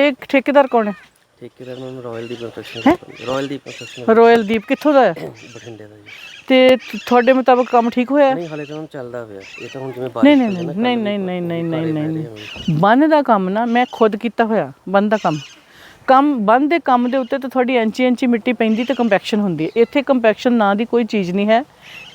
ਇਹ ਠੇਕੇਦਾਰ ਕੌਣ ਹੈ? ਠੇਕੇਦਾਰ ਨੂੰ ਰਾਇਲ ਦੀ ਕੰਸਟਰਕਸ਼ਨ ਰਾਇਲ ਦੀ ਕੰਸਟਰਕਸ਼ਨ ਰਾਇਲ ਦੀਪ ਕਿੱਥੋਂ ਦਾ ਹੈ? ਬਠਿੰਡੇ ਦਾ ਜੀ। ਤੇ ਤੁਹਾਡੇ ਮੁਤਾਬਕ ਕੰਮ ਠੀਕ ਹੋਇਆ ਨਹੀਂ ਹਾਲੇ ਤਾਂ ਚੱਲਦਾ ਪਿਆ। ਇਹ ਤਾਂ ਹੁਣ ਜਿਵੇਂ ਬਾਰਿਸ਼ ਨਹੀਂ ਨਹੀਂ ਨਹੀਂ ਨਹੀਂ ਨਹੀਂ ਨਹੀਂ ਨਹੀਂ ਬੰਨ ਦਾ ਕੰਮ ਨਾ ਮੈਂ ਖੁਦ ਕੀਤਾ ਹੋਇਆ ਬੰਨ ਦਾ ਕੰਮ। ਕੰਮ ਬੰਨ ਦੇ ਕੰਮ ਦੇ ਉੱਤੇ ਤਾਂ ਤੁਹਾਡੀ ਇੰਚੀ ਇੰਚੀ ਮਿੱਟੀ ਪੈਂਦੀ ਤੇ ਕੰਪੈਕਸ਼ਨ ਹੁੰਦੀ ਹੈ। ਇੱਥੇ ਕੰਪੈਕਸ਼ਨ ਨਾਂ ਦੀ ਕੋਈ ਚੀਜ਼ ਨਹੀਂ ਹੈ।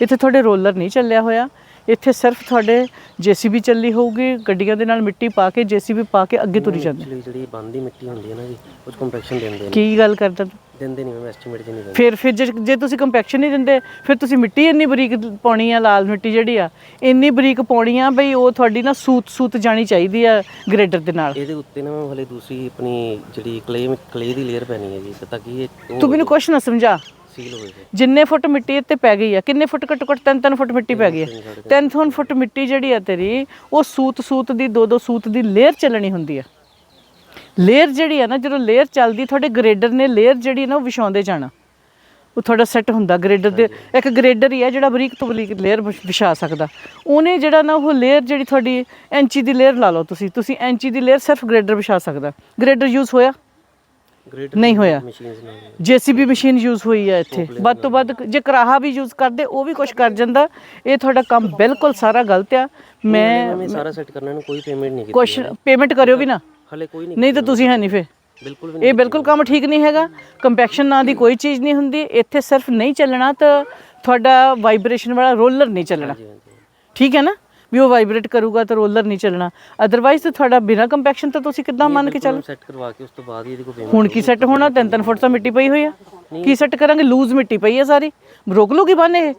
ਇੱਥੇ ਤੁਹਾਡੇ ਰੋਲਰ ਨਹੀਂ ਚੱਲਿਆ ਹੋਇਆ। ਇੱਥੇ ਸਿਰਫ ਤੁਹਾਡੇ ਜੀਸੀਬੀ ਚੱਲੀ ਹੋਊਗੀ ਗੱਡੀਆਂ ਦੇ ਨਾਲ ਮਿੱਟੀ ਪਾ ਕੇ ਜੀਸੀਬੀ ਪਾ ਕੇ ਅੱਗੇ ਤੁਰੀ ਜਾਂਦੇ। ਐਕਚੁਅਲੀ ਜਿਹੜੀ ਬੰਦੀ ਮਿੱਟੀ ਹੁੰਦੀ ਹੈ ਨਾ ਜੀ ਉਹ ਕੰਪੈਕਸ਼ਨ ਦਿੰਦੇ ਨੇ। ਕੀ ਗੱਲ ਕਰਦਾ ਤੂੰ? ਦਿੰਦੇ ਨਹੀਂ ਮੈਮ ਐਸਟੀਮੇਟ ਚ ਨਹੀਂ ਦਿੰਦੇ। ਫਿਰ ਫਿਰ ਜੇ ਜੇ ਤੁਸੀਂ ਕੰਪੈਕਸ਼ਨ ਨਹੀਂ ਦਿੰਦੇ ਫਿਰ ਤੁਸੀਂ ਮਿੱਟੀ ਇੰਨੀ ਬਰੀਕ ਪਾਉਣੀ ਆ ਲਾਲ ਮਿੱਟੀ ਜਿਹੜੀ ਆ ਇੰਨੀ ਬਰੀਕ ਪਾਉਣੀ ਆ ਬਈ ਉਹ ਤੁਹਾਡੀ ਨਾ ਸੂਤ ਸੂਤ ਜਾਣੀ ਚਾਹੀਦੀ ਆ ਗ੍ਰੇਡਰ ਦੇ ਨਾਲ। ਇਹਦੇ ਉੱਤੇ ਨਾ ਹਲੇ ਦੂਸਰੀ ਆਪਣੀ ਜਿਹੜੀ ਕਲੇ ਕਲੇ ਦੀ ਲੇਅਰ ਪੈਣੀ ਹੈ ਜੀ ਤੇ ਤਾਂ ਕਿ ਇਹ ਤੂੰ ਮੈਨੂੰ ਕੁਛ ਨਾ ਸਮਝਾ। ਸੀਲ ਜੀ ਜਿੰਨੇ ਫੁੱਟ ਮਿੱਟੀ ਇੱਥੇ ਪੈ ਗਈ ਆ ਕਿੰਨੇ ਫੁੱਟ ਘੱਟੋ ਘੱਟ ਤਿੰਨ ਤਿੰਨ ਫੁੱਟ ਮਿੱਟੀ ਪੈ ਗਈ ਆ। ਤਿੰਨ ਤਿੰਨ ਫੁੱਟ ਮਿੱਟੀ ਜਿਹੜੀ ਆ ਤੇਰੀ ਉਹ ਸੂਤ ਸੂਤ ਦੀ ਦੋ ਦੋ ਸੂਤ ਦੀ ਲੇਅਰ ਚੱਲਣੀ ਹੁੰਦੀ ਆ। ਲੇਅਰ ਜਿਹੜੀ ਆ ਨਾ ਜਦੋਂ ਲੇਅਰ ਚੱਲਦੀ ਤੁਹਾਡੇ ਗ੍ਰੇਡਰ ਨੇ ਲੇਅਰ ਜਿਹੜੀ ਨਾ ਉਹ ਵਿਛਾਉਂਦੇ ਜਾਣਾ। ਉਹ ਤੁਹਾਡਾ ਸੈੱਟ ਹੁੰਦਾ ਗ੍ਰੇਡਰ ਦੇ। ਇੱਕ ਗ੍ਰੇਡਰ ਹੀ ਆ ਜਿਹੜਾ ਬਰੀਕ ਤੋਂ ਬਰੀਕ ਲੇਅਰ ਵਿਛਾ ਸਕਦਾ। ਉਹਨੇ ਜਿਹੜਾ ਨਾ ਉਹ ਲੇਅਰ ਜਿਹੜੀ ਤੁਹਾਡੀ ਇੰਚੀ ਦੀ ਲੇਅਰ ਲਾ ਲਓ ਤੁਸੀਂ। ਤੁਸੀਂ ਇੰਚੀ ਦੀ ਲੇਅਰ ਸਿਰਫ ਗ੍ਰੇਡਰ ਵਿਛਾ ਸਕਦਾ। ਗ੍ਰੇਡਰ ਯੂਜ਼ ਹੋਇਆ? ਗ੍ਰੇਡ ਨਹੀਂ ਹੋਇਆ। ਮਸ਼ੀਨਸ ਨਾਲ ਜੀਸੀਬੀ ਮਸ਼ੀਨ ਯੂਜ਼ ਹੋਈ ਹੈ ਇੱਥੇ। ਵੱਧ ਤੋਂ ਵੱਧ ਜੇ ਕਰਾਹਾ ਵੀ ਯੂਜ਼ ਕਰਦੇ ਉਹ ਵੀ ਕੁਝ ਕਰ ਜਾਂਦਾ। ਇਹ ਤੁਹਾਡਾ ਕੰਮ ਬਿਲਕੁਲ ਸਾਰਾ ਗਲਤ ਆ। ਮੈਂ ਸਾਰਾ ਸੈੱਟ ਕਰਨਾ ਨੂੰ ਕੋਈ ਪੇਮੈਂਟ ਨਹੀਂ ਕੀਤੀ ਕੁਝ ਪੇਮੈਂਟ ਕਰਿਓ ਵੀ ਨਾ। ਹਲੇ ਕੋਈ ਨਹੀਂ ਨਹੀਂ ਤਾਂ ਤੁਸੀਂ ਹੈ ਨਹੀਂ ਫੇ ਬਿਲਕੁਲ ਵੀ ਇਹ ਬਿਲਕੁਲ ਕੰਮ ਠੀਕ ਨਹੀਂ ਹੈਗਾ। ਕੰਪੈਕਸ਼ਨ ਨਾਂ ਦੀ ਕੋਈ ਚੀਜ਼ ਨਹੀਂ ਹੁੰਦੀ। ਇੱਥੇ ਸਿਰਫ ਨਹੀਂ ਚੱਲਣਾ ਤਾਂ ਤੁਹਾਡਾ ਵਾਈਬ੍ਰੇਸ਼ਨ ਵਾਲਾ ਰੋਲਰ ਨਹੀਂ ਚੱਲਣਾ। ਠੀਕ ਹੈ ਨਾ? ਵੀ ਉਹ ਵਾਈਬ੍ਰੇਟ ਕਰੂਗਾ ਤਾਂ ਰੋਲਰ ਨਹੀਂ ਚੱਲਣਾ। ਅਦਰਵਾਈਜ਼ ਤਾਂ ਤੁਹਾਡਾ ਬਿਨਾਂ ਕੰਪੈਕਸ਼ਨ ਤਾਂ ਤੁਸੀਂ ਕਿੱਦਾਂ ਮੰਨ ਕੇ ਚੱਲ? ਸੈੱਟ ਕਰਵਾ ਕੇ ਉਸ ਤੋਂ ਬਾਅਦ ਹੀ ਇਹਦੀ ਪੇਮੈਂਟ ਹੁਣ ਕੀ ਸੈੱਟ ਹੋਣਾ? ਤਿੰਨ ਤਿੰਨ ਫੁੱਟ ਤਾਂ ਮਿੱਟੀ ਪਈ ਹੋਈ ਆ। ਕੀ ਸੈੱਟ ਕਰਾਂਗੇ? ਲੂਜ਼ ਮਿੱਟੀ ਪਈ ਆ ਸਾਰੀ। ਰੁਕ ਲੂਗੀ ਬੰਨ ਇਹ?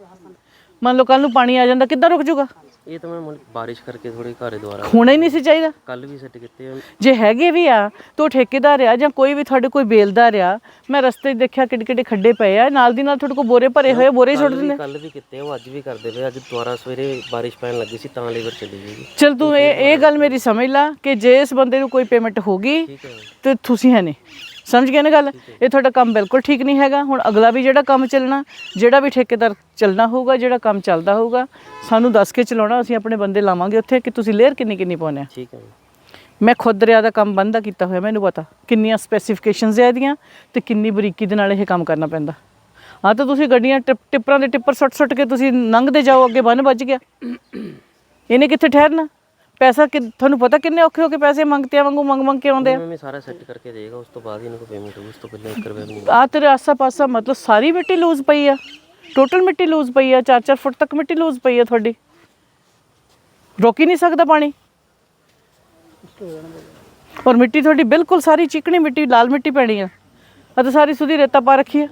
ਮੰਨ ਲਓ ਕੱਲ ਨੂੰ ਪਾਣੀ ਆ ਜਾਂਦਾ ਕਿੱਦਾਂ ਰੁਕ ਜਾਊਗਾ? ਇਹ ਤਾਂ ਮੈਂ ਬਾਰਿਸ਼ ਕਰਕੇ ਥੋੜੇ ਘਰੇ ਦੁਆਰਾ ਹੋਣਾ ਹੀ ਨਹੀਂ ਸੀ ਚਾਹੀਦਾ? ਕੱਲ ਵੀ ਸੈੱਟ ਕੀਤੇ ਆ। ਜੇ ਹੈਗੇ ਵੀ ਆ ਤੋ ਠੇਕੇਦਾਰ ਆ ਜਾਂ ਕੋਈ ਵੀ ਤੁਹਾਡੇ ਕੋਈ ਬੇਲਦਾਰ ਆ ਮੈਂ ਰਸਤੇ 'ਚ ਦੇਖਿਆ ਕਿੱਡੇ ਕਿੱਡੇ ਖੱਡੇ ਪਏ ਆ ਨਾਲ ਦੀ ਨਾਲ ਤੁਹਾਡੇ ਕੋਲ ਬੋਰੇ ਭਰੇ ਹੋਏ ਆ, ਬੋਰੇ ਹੀ ਸੁੱਟ ਦਿੰਦੇ। ਕੱਲ ਵੀ ਕੀਤੇ ਆ ਉਹ ਅੱਜ ਵੀ ਕਰਦੇ ਪਏ ਅੱਜ ਦੁਆਰਾ ਸਵੇਰੇ ਬਾਰਿਸ਼ ਪੈਣ ਲੱਗੀ ਸੀ ਤਾਂ ਲੇਬਰ ਚਲੀ ਗਈ। ਜੀ ਚਲ ਤੂੰ ਇਹ ਇਹ ਗੱਲ ਮੇਰੀ ਸਮਝ ਲਾ ਕਿ ਜੇ ਇਸ ਬੰਦੇ ਨੂੰ ਕੋਈ ਪੇਮੈਂਟ ਹੋਗੀ ਠੀਕ ਹੈ। ਤੇ ਤੁਸੀਂ ਹੈ ਨਹੀਂ। ਸਮਝ ਗਏ ਨਾ ਗੱਲ? ਇਹ ਤੁਹਾਡਾ ਕੰਮ ਬਿਲਕੁਲ ਠੀਕ ਨਹੀਂ ਹੈਗਾ। ਹੁਣ ਅਗਲਾ ਵੀ ਜਿਹੜਾ ਕੰਮ ਚੱਲਣਾ ਜਿਹੜਾ ਵੀ ਠੇਕੇਦਾਰ ਚੱਲਣਾ ਹੋਊਗਾ ਜਿਹੜਾ ਕੰਮ ਚੱਲਦਾ ਹੋਊਗਾ ਸਾਨੂੰ ਦੱਸ ਕੇ ਚਲਾਉਣਾ ਅਸੀਂ ਆਪਣੇ ਬੰਦੇ ਲਾਵਾਂਗੇ ਉੱਥੇ ਕਿ ਤੁਸੀਂ ਲੇਅਰ ਕਿੰਨੀ ਕਿੰਨੀ ਪਾਉਣੇ ਆ ਠੀਕ ਹੈ ਮੈਂ ਖੁਦ ਦਰਿਆ ਦਾ ਕੰਮ ਬੰਦਾ ਕੀਤਾ ਹੋਇਆ ਮੈਨੂੰ ਪਤਾ ਕਿੰਨੀਆਂ ਸਪੈਸੀਫਿਕੇਸ਼ਨਸ ਹੈ ਇਹਦੀਆਂ ਤੇ ਕਿੰਨੀ ਬਰੀਕੀ ਦੇ ਨਾਲ ਇਹ ਕੰਮ ਕਰਨਾ ਪੈਂਦਾ। ਆ ਤਾਂ ਤੁਸੀਂ ਗੱਡੀਆਂ ਟਿਪ- ਟਿੱਪਰਾਂ ਦੇ ਟਿੱਪਰ ਸੁੱਟ ਸੁੱਟ ਕੇ ਤੁਸੀਂ ਲੰਘਦੇ ਜਾਓ ਅੱਗੇ ਬੰਨ ਵੱਜ ਗਿਆ। ਇਹਨੇ ਕਿੱਥੇ ਠਹਿਰਨਾ? ਪੈਸਾ ਕਿ ਤੁਹਾਨੂੰ ਪਤਾ ਕਿੰਨੇ ਔਖੇ ਹੋ ਕੇ ਪੈਸੇ ਮੰਗਤੇ ਆ ਵਾਂਗੂ ਮੰਗ ਮੰਗ ਕੇ ਆਉਂਦੇ ਆ? ਮੈਂ ਸਾਰਾ ਸੈੱਟ ਕਰਕੇ ਦੇਗਾ ਉਸ ਤੋਂ ਬਾਅਦ ਹੀ ਇਹਨਾਂ ਕੋਲ ਪੇਮੈਂਟ ਹੋਊ ਉਸ ਤੋਂ ਪਹਿਲਾਂ 1 ਰੁਪਏ ਵੀ ਨਹੀਂ ਆ ਤੇਰੇ ਆਸਾ ਪਾਸਾ ਮਤਲਬ ਸਾਰੀ ਮਿੱਟੀ ਲੂਜ਼ ਪਈ ਆ। ਟੋਟਲ ਮਿੱਟੀ ਲੂਜ਼ ਪਈ ਆ 4-4 ਫੁੱਟ ਤੱਕ ਮਿੱਟੀ ਲੂਜ਼ ਪਈ ਆ ਤੁਹਾਡੀ। ਰੋਕ ਨਹੀਂ ਸਕਦਾ ਪਾਣੀ? ਔਰ ਮਿੱਟੀ ਤੁਹਾਡੀ ਬਿਲਕੁਲ ਸਾਰੀ ਚਿਕਣੀ ਮਿੱਟੀ ਲਾਲ ਮਿੱਟੀ ਪੈਣੀ ਆ। ਅਤੇ ਸਾਰੀ ਸੁਧੀ ਰੇਤਾ ਪਾ ਰੱਖੀ ਆ।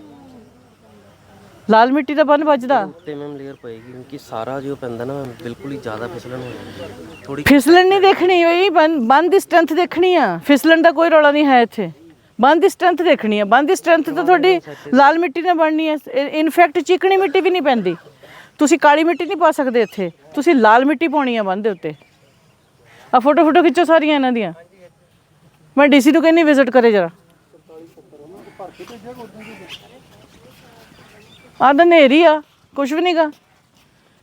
ਲਾਲ ਮਿੱਟੀ ਦਾ ਬੰਨ ਵੱਜਦਾ। ਉੱਤੇ ਮੈਮ ਲੇਅਰ ਪਏਗੀ ਕਿਉਂਕਿ ਸਾਰਾ ਜੋ ਪੈਂਦਾ ਨਾ ਬਿਲਕੁਲ ਹੀ ਜ਼ਿਆਦਾ ਫਿਸਲਣ ਹੋ ਜਾਂਦੀ। ਹੈ ਥੋੜੀ ਫਿਸਲਣ ਨਹੀਂ ਦੇਖਣੀ ਹੋਈ ਬੰਨ ਦੀ ਸਟਰੈਂਥ ਦੇਖਣੀ ਆ। ਫਿਸਲਣ ਦਾ ਕੋਈ ਰੌਲਾ ਨਹੀਂ ਹੈ ਇੱਥੇ। ਬੰਨ ਦੀ ਸਟਰੈਂਥ ਦੇਖਣੀ ਆ। ਬੰਨ ਦੀ ਸਟਰੈਂਥ ਤਾਂ ਤੁਹਾਡੀ ਲਾਲ ਮਿੱਟੀ ਨਾਲ ਬਣਨੀ ਹੈ। ਇਨਫੈਕਟ ਚਿਕਣੀ ਮਿੱਟੀ ਵੀ ਨਹੀਂ ਪੈਂਦੀ। ਤੁਸੀਂ ਕਾਲੀ ਮਿੱਟੀ ਨਹੀਂ ਪਾ ਸਕਦੇ ਇੱਥੇ। ਤੁਸੀਂ ਲਾਲ ਮਿੱਟੀ ਪਾਉਣੀ ਆ ਬੰਨ ਦੇ ਉੱਤੇ। ਆ ਫੋਟੋ ਫੋਟੋ ਖਿੱਚੋ ਸਾਰੀਆਂ ਇਹਨਾਂ ਦੀਆਂ। ਮੈਂ ਡੀਸੀ ਨੂੰ ਕਹਿੰਨੀ ਵਿਜ਼ਿਟ ਕਰੇ ਜਰਾ। ਆ ਤਾਂ ਨੇਰੀ ਆ ਕੁਝ ਵੀ ਨਹੀਂਗਾ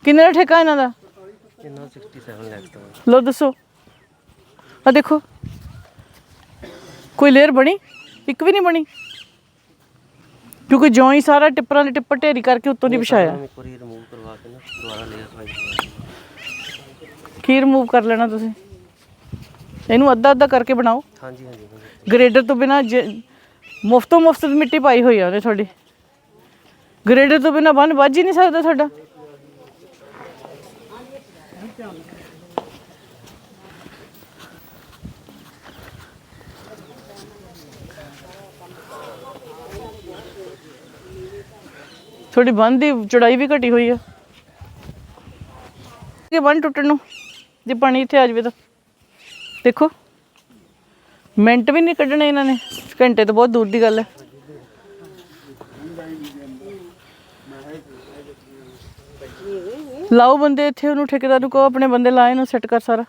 ਕਿੰਨੇ ਦਾ ਠੇਕਾ ਇਹਨਾਂ ਦਾ? ਇਹਨਾਂ 67 ਲੱਖ ਦਾ। ਲੋ ਦੱਸੋ। ਆ ਦੇਖੋ। ਕੋਈ ਲੇਅਰ ਬਣੀ? ਇੱਕ ਵੀ ਨਹੀਂ ਬਣੀ? ਕਿਉਂਕਿ ਜਿਉਂ ਹੀ ਸਾਰਾ ਟਿੱਪਰਾਂ ਦੇ ਟਿੱਪਰ ਢੇਰੀ ਕਰਕੇ ਉੱਤੋਂ ਦੀ ਵਿਛਾਇਆ। ਇੱਕ ਵਾਰੀ ਰਿਮੂਵ ਕਰਵਾ ਕੇ ਨਾ ਦੁਬਾਰਾ ਲੇਅਰ ਪਾਈ ਕੀ। ਰਿਮੂਵ ਕਰ ਲੈਣਾ ਤੁਸੀਂ? ਇਹਨੂੰ ਅੱਧਾ ਅੱਧਾ ਕਰਕੇ ਬਣਾਓ। ਹਾਂਜੀ ਹਾਂਜੀ ਗ੍ਰੇਡਰ ਤੋਂ ਬਿਨਾ ਮੁਫਤੋਂ ਮੁਫਤ ਮਿੱਟੀ ਪਾਈ ਹੋਈ ਆ ਉਹਨੇ ਤੁਹਾਡੀ। ਗ੍ਰੇਡਰ ਤੋਂ ਬਿਨਾ ਬੰਨ ਵੱਜ ਹੀ ਨਹੀਂ ਸਕਦਾ ਤੁਹਾਡਾ ਤੁਹਾਡੀ ਬੰਨ ਦੀ ਚੌੜਾਈ ਵੀ ਘਟੀ ਹੋਈ ਆ। ਇਹ ਬੰਨ ਟੁੱਟਣ ਨੂੰ, ਜੇ ਪਾਣੀ ਇੱਥੇ ਆ ਜਾਵੇ ਤਾਂ। ਦੇਖੋ, ਮਿੰਟ ਵੀ ਨਹੀਂ ਕੱਢਣੇ ਇਹਨਾਂ ਨੇ, ਘੰਟੇ ਤੋਂ ਬਹੁਤ ਦੂਰ ਦੀ ਗੱਲ ਹੈ। ਲਾਓ ਬੰਦੇ ਇੱਥੇ ਉਹਨੂੰ ਠੇਕੇਦਾਰ ਨੂੰ ਕਹੋ ਆਪਣੇ ਬੰਦੇ ਲਾਏ ਨੂੰ ਸੈੱਟ ਕਰ ਸਾਰਾ।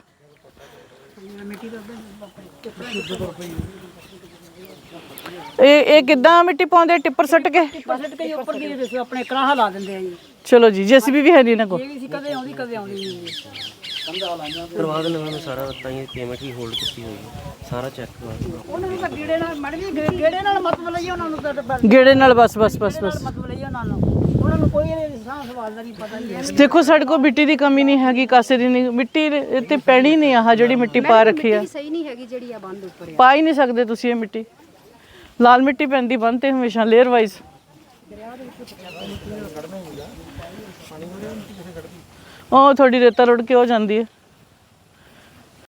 ਇਹ ਇਹ ਕਿੱਦਾਂ ਮਿੱਟੀ ਪਾਉਂਦੇ ਟਿੱਪਰ ਸੱਟ ਕੇ? ਬਸਟ ਕੇ ਉੱਪਰ ਦੀ ਦੇਖੋ ਆਪਣੇ ਕਰਾਹਾ ਲਾ ਦਿੰਦੇ ਆ ਜੀ। ਚਲੋ ਜੀ ਜੇਸੀਬੀ ਵੀ ਹੈ ਨਹੀਂ ਇਹ ਵੀ ਸੀ ਕਦੇ ਆਉਂਦੀ ਕਦੇ ਆਉਂਦੀ ਨਹੀਂ ਕਰਵਾ ਦੇਣਾ ਮੈਂ ਸਾਰਾ ਤਾਂ ਹੀ ਪੇਮੈਂਟ ਵੀ ਹੋਲਡ ਕੀਤੀ ਹੋਈ ਹੈ। ਸਾਰਾ ਚੈੱਕ ਕਰਵਾ ਦੇਣਾ ਉਹਨਾਂ ਨੂੰ ਤਾਂ ਗੇੜੇ ਨਾਲ ਮੜ ਵੀ ਗੇ- ਗੇੜੇ ਨਾਲ ਮਤਲਬ ਲਈ ਉਹਨਾਂ ਨੂੰ ਤਾਂ ਬਸ। ਗੇੜੇ ਨਾਲ ਬਸ ਬਸ ਬਸ ਬਸ। ਮਤਲਬ ਲਈ ਉਹਨਾਂ ਨੂੰ। ਉਹਨਾਂ ਨੂੰ ਕੋਈ ਇਹ ਸਾਹ ਸਵਾਲ ਦਾ ਨਹੀਂ ਪਤਾ ਹੀ ਹੈ। ਦੇਖੋ ਸਾਡੇ ਕੋਲ ਮਿੱਟੀ ਦੀ ਕਮੀ ਨਹੀਂ ਹੈਗੀ ਕਾਸੇ ਦੀ ਨਹੀਂ। ਮਿੱਟੀ ਤੇ ਪੈਣੀ ਨਹੀਂ ਆਹ ਜਿਹੜੀ ਮਿੱਟੀ ਪਾ ਰੱਖੀ ਆ। ਸਹੀ ਨਹੀਂ ਹੈਗੀ ਜਿਹੜੀ ਆ ਬੰਦ ਉੱਪਰ ਆ। ਪਾ ਹੀ ਨਹੀਂ ਸਕਦੇ ਤੁਸੀਂ ਇਹ ਮਿੱਟੀ। ਲਾਲ ਮਿੱਟੀ ਪੈਂਦੀ ਬੰਦ ਤੇ ਹਮੇਸ਼ਾ ਲੇਅਰ ਵਾਈਜ਼ ਉਹ ਥੋੜੀ ਰੇਤਾ ਰੁੜ ਕੇ ਹੋ ਜਾਂਦੀ ਹੈ।